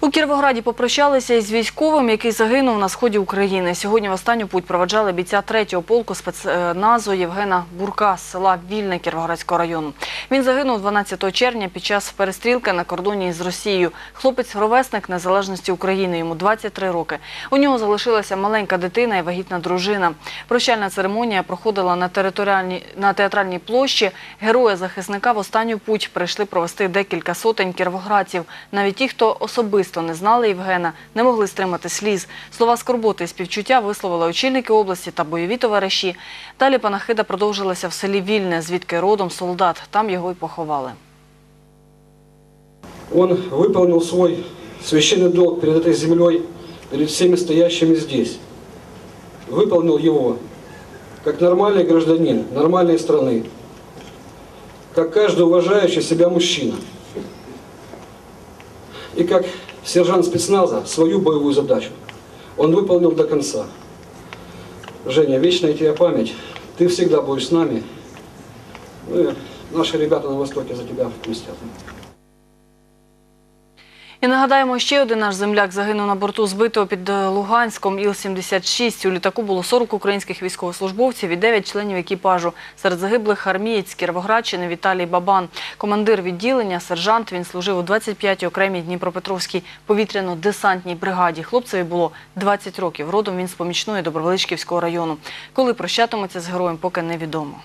У Кіровограді попрощалися із військовим, який загинув на сході України. Сьогодні в останню путь проведжали бійця 3-го полку спецназу Євгена Бурка з села Вільне Кіровоградського району. Він загинув 12 червня під час перестрілки на кордоні з Росією. Хлопець ровесник незалежності України. Йому 23 роки. У нього залишилася маленька дитина і вагітна дружина. Прощальна церемонія проходила на територіальній на театральній площі. Героя захисника в останню путь прийшли провести декілька сотень кіровоградців. Навіть ті, хто особисто не знали Євгена, не могли стримати сліз. Слова скорботи і співчуття висловили очільники області та бойові товариші. Далі панахида продовжилася в селі Вільне, звідки родом солдат. Там його й поховали. Он выполнил свой священный долг перед этой землей, перед всеми стоящими здесь. Выполнил его как нормальный гражданин нормальной страны, как каждый уважающий себя мужчина. И как сержант спецназа свою боевую задачу он выполнил до конца. Женя, вечная тебе память. Ты всегда будешь с нами. Ну и наши ребята на Востоке за тебя мстят. І нагадаємо, ще один наш земляк загинув на борту збитого під е, Луганськом Іл-76. У літаку було 40 українських військовослужбовців і 9 членів екіпажу. Серед загиблих армієць Кіровоградщини Віталій Бабан. Командир відділення, сержант. Він служив у 25-й окремій Дніпропетровській повітряно-десантній бригаді. Хлопцеві було 20 років. Родом він з помічної Добровеличківського району. Коли прощатимуться з героєм, поки невідомо.